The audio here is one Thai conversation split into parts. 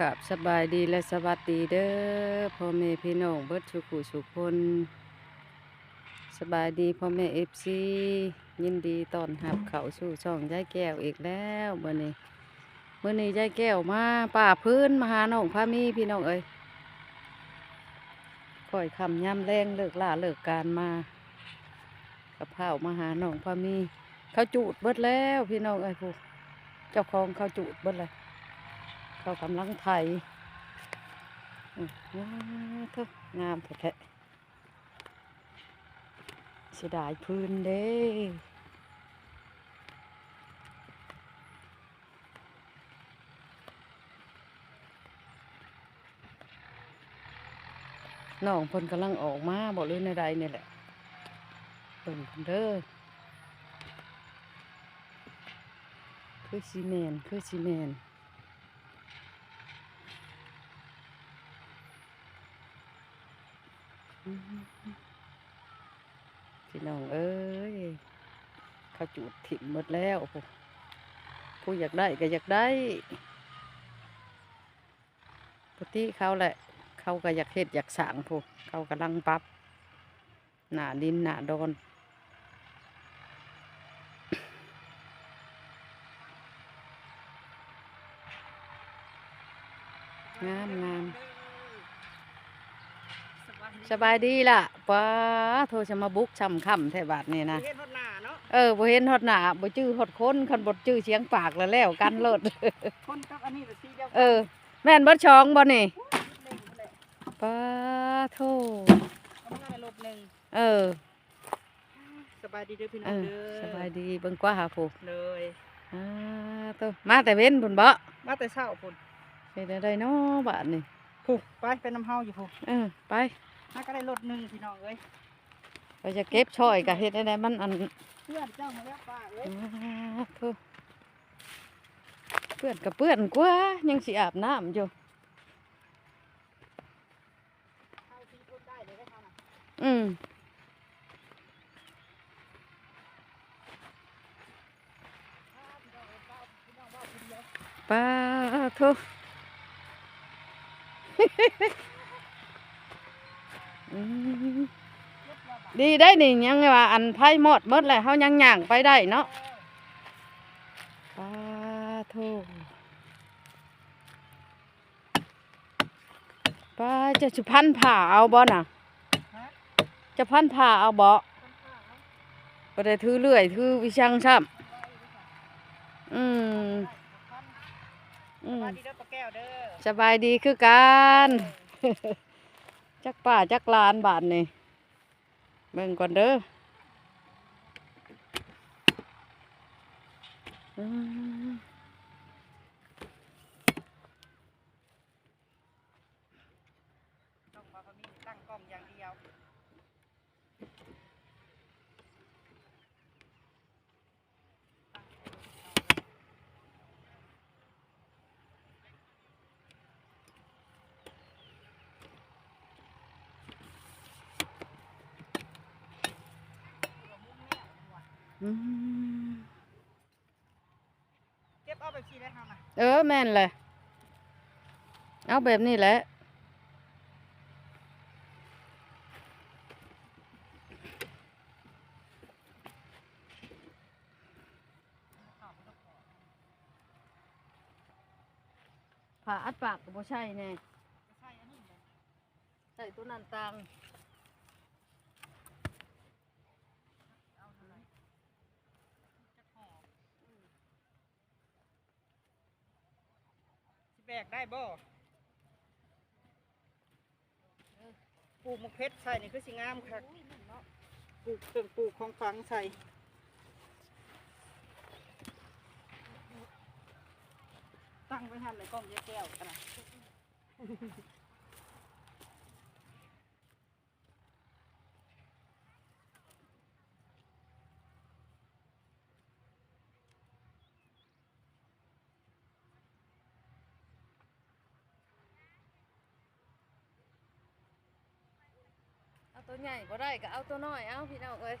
กับสบายดีและสวัสดีเด้อพ่อแม่พี่น้องเบิดสุขุสุคนสบายดีพ่อแม่เอฟซียินดีต้อนรับเขาสู่ช่องยายแก้วอีกแล้วเมื่อนี้เมื่อนี้ยายแก้วมาป่าพื้นมาหาน้องพามีพี่น้องเอ้ยค่อยคำย่ำแรงเลิกล่าเลิกการมากับเผาวมาหาน้องพามีเขาจูดเบิดแล้วพี่น้องเอ้ยผู้เจ้าของเขาจูดเบิดเลย เขากำลังไถอืมว้าวเถอะงามแท้เสียดายพื้นเด้น้องพนกำลังออกมาบอกเลยในใดนี่แหละเปิ่นเพิ่นเด้อคือซีเมนคือซีเมนต์ อืม พี่น้องเอ้ยเขาจูดถิ่มหมดแล้วผู้อยากได้ก็อยากได้ปกติเขาแหละ เขาก็อยากเฮ็ดอยากสางผู้เขากำลังปรับหนาดินหนาดอนงามงาม สบายดีล่ะป้าโทรจะมาบุกช่ำค่ำแท่บาทนี่นะเฮ็ดฮอดหน้าเนาะเออบ่เห็นฮอดหน้าบ่จื้อฮอดคนคันบ่จื้อเสียงปากแล้วแล้วกันเลิศคนกับอันนี้ก็สีเดียวกันเออ แม่นเบิดช่องบ่นี่เล่นนั่นแหละป้าโทเอามาให้ลบหนึ่งเออ สบายดีเด้อพี่น้เอองอเด้อสบายดีเบิ่งกว่าหาผู้เลยอ่าโตมาแต่เว้นพุ่นบ่มาแต่เช้าพุ่นเฮ็ดได้เนาะบาดนี่ผู้ไปเป็นน้ำเฮาอยู่ผู้เออไป มาก็ได้ลดหนึ่งพี่น้องเอ้ยไปจะเก็บช่อยก็เฮ็ดได้มันอันเพื่อนเจ้ามาแล้วป้าเอ้ยอ่าโทเปื้อนก็เปื้อนกว่ายังสิอาบน้ำอยู่เข้าที่พุ่นได้เลยได้เขาน่ะอืมป้าโทอืม ดีได้นี่ยังไงว่าอันไพ่หมดหมดเลยเขายังย่างไปได้เนาะป้าโทป้าจะจะพันผ่าเอาบ่น่ะฮะจะพันผ่าเอาบ่คนข้างเนาะบ่ได้ถือเลื่อยถือวิชังซ้ำอืมอืสมบายดีเด้อป้าแก้วเด้อสบายดีคือกัน จักป่าจักลานบาทนี่เบิ่งก่อนเด้ออม ต้องมาพามีตั้งกล้องอย่างเดียว อืมเก็บเอาแบบสีได้เฮาน่ะเออแม่นเลยเอาแบบนี้แหละ ผ่าอัดปากก็บ่ใช่แน่จะใส่อันนี้เลยใส่ตัวนั้นตัง เอาเท่าไหร่จะขอสิ แบกได้บ่ปลูกมะเพชรใส่นี่คือสิงามคักปลูกเครื่องปลูกของฝังใส่ตั้งไว้หันเลยกล้องเยอะแก้วกันนะ ตัวใหญ่บ่ได้ก็เอาตัวน้อยเอาพี่น้องเอ้ย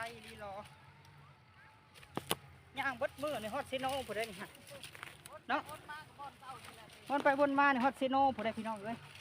กลลีรอย่างเบดมือในฮอตซิโน่ผู้ใดนี่ฮะเนาะวนไปวนมาในฮอตซิโน่ผู้ใดพี่น้องเอ้ยย่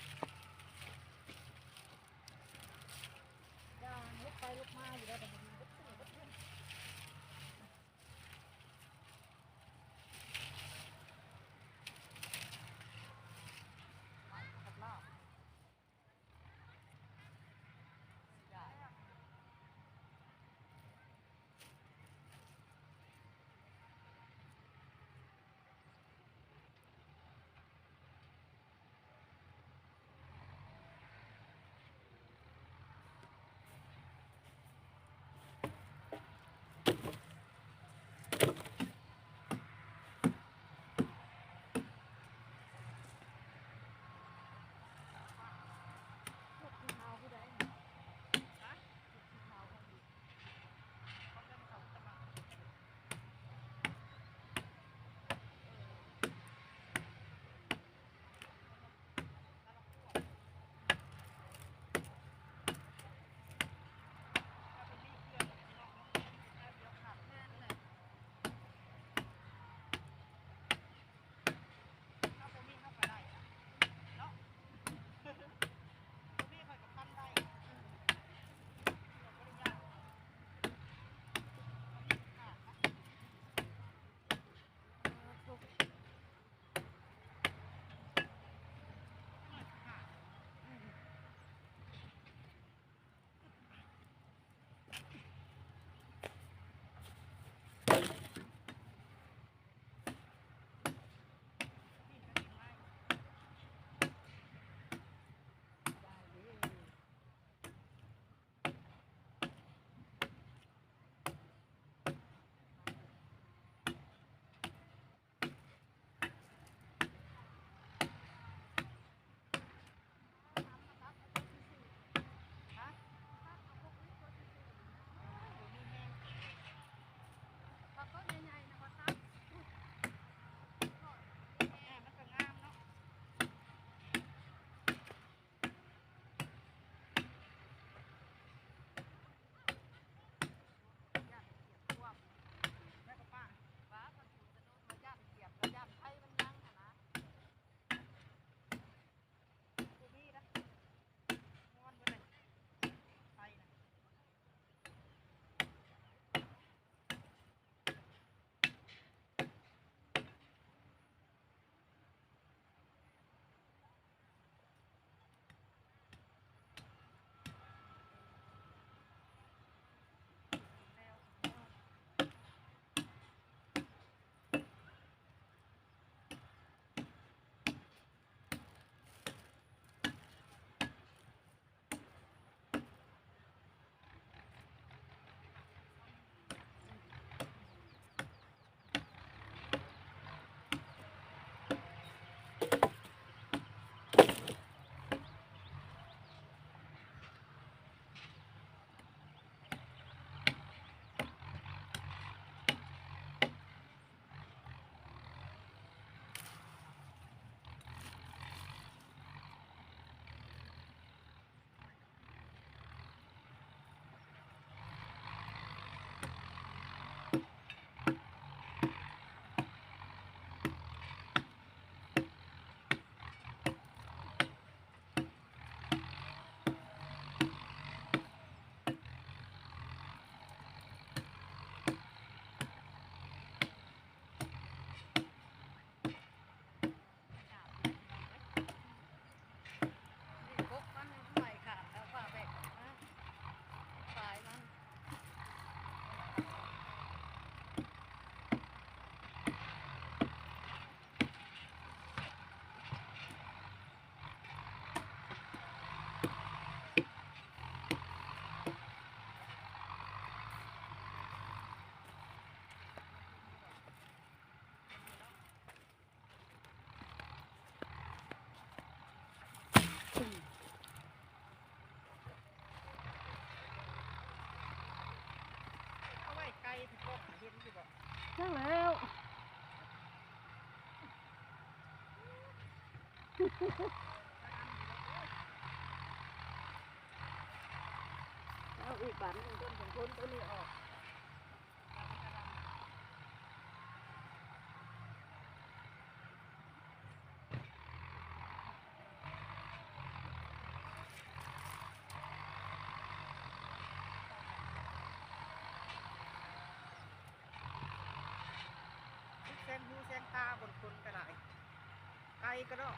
เอีกบาทหนึงต้นถึงพ้นตัวนี้ออกแซงหูแซงตาบนคนก็ได้ไกลก็ได้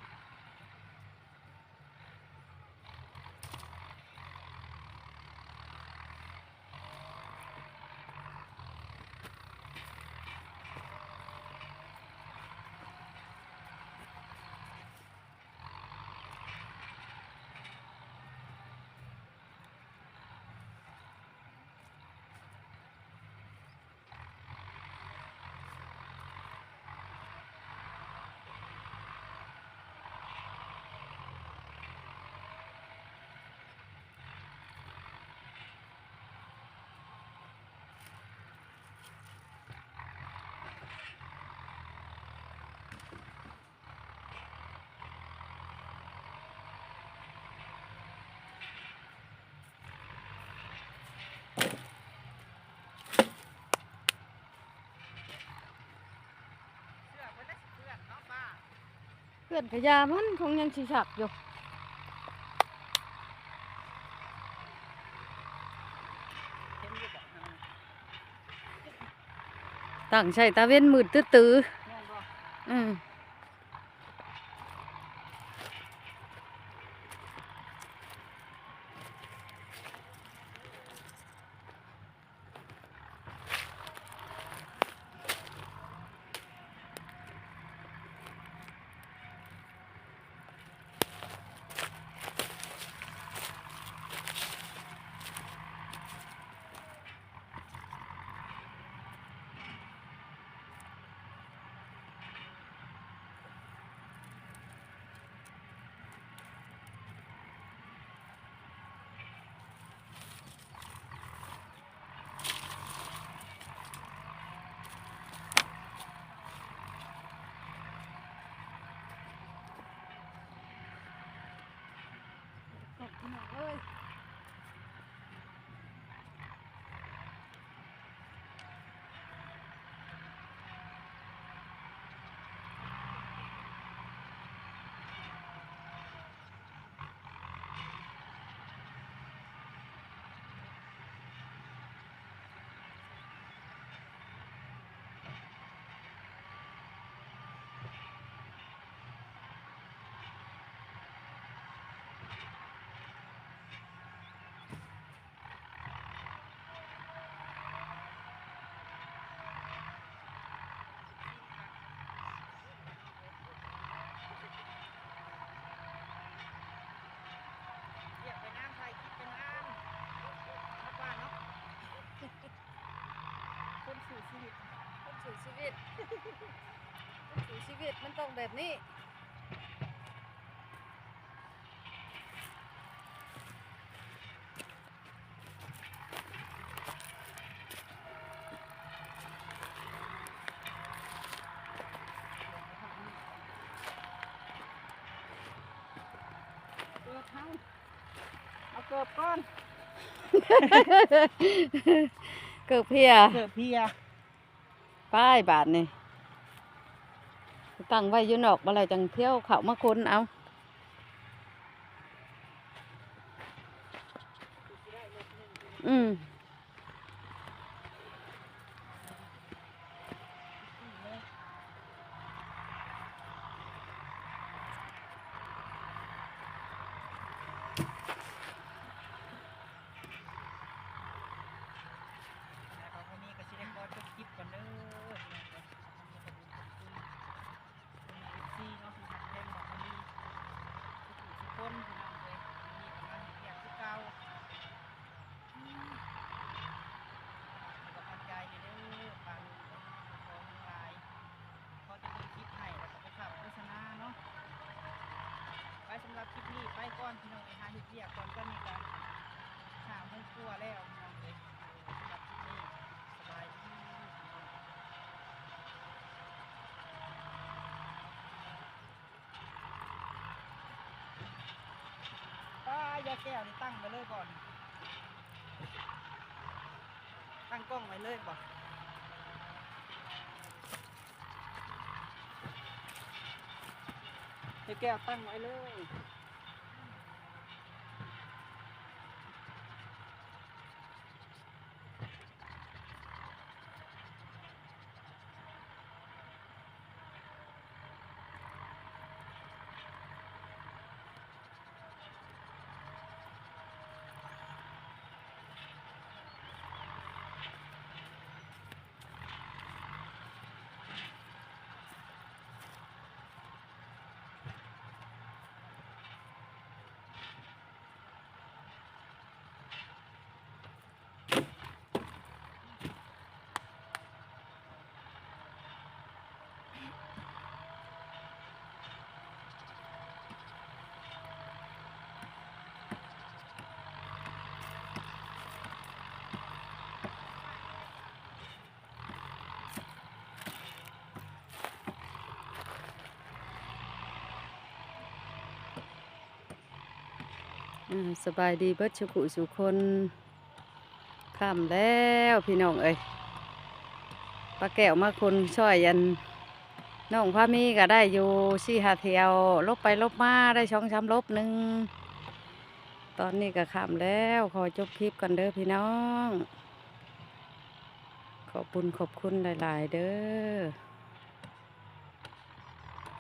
เสื้อเพิ่นได้สิเพื่อนเนาะป้า เพื่อนขยามันคงยังสิฉักอยู่ต่างใช้ตาเว้นมืดตื้อแม่นบ่ๆอืม เรียกไปน้ำไทยคิดเป็นงานเนาะป้าเนาะคนสู่ชีวิต คนสู่ชี วิตคนสู่ชีวิตมันต้องแบบนี้เกิดเฮาเอาเกิดก้อน เกิดเพีย เกิดเพีย ป้ายบาทนี่ตั้งไว้อยู่นอกอะไรจังเที่ยวเขามาคนเอาอืม นะครับวันนี้ก็สิได้ขอจบคลิปก่อนเด้อพี่น้องเด้อคุณเนาะที่เล่นบอกวันนี้ทุกคนพี่น้องเลยมีกำลังเรียกคือเก่าอืมให้กำลังใจเด้อฟังของทั้งหลายพอจะมีคลิปให้แล้วก็ไปขับโฆษณาเนาะไปสำหรับคลิปนี้ไป ก่อนพี่น้องไปหาเฮ็ดเรียกก่อนก็มีการหาโมงกลัวแล้วพี่น้องเลยจับคลิปนี้สบายดีป้ายาแก้วนี่ตั้งไปเลยก่อน ตั้งกล้องไว้เลยบ่อนให้แก้วตั้งไว้เลย สบายดีเบิดชุกุสุคนค่ำแล้วพี่น้องเอ้ยปลาแก้วมาคนช่วยยันน้องพามีก็ได้อยู่สี่หาเทียว ลบไปลบมาได้ช่องช้ำลบหนึ่งตอนนี้ก็ค่ำแล้วขอจบคลิปกันเด้อพี่น้อง ขอบคุณขอบคุณหลาย ๆ เด้อ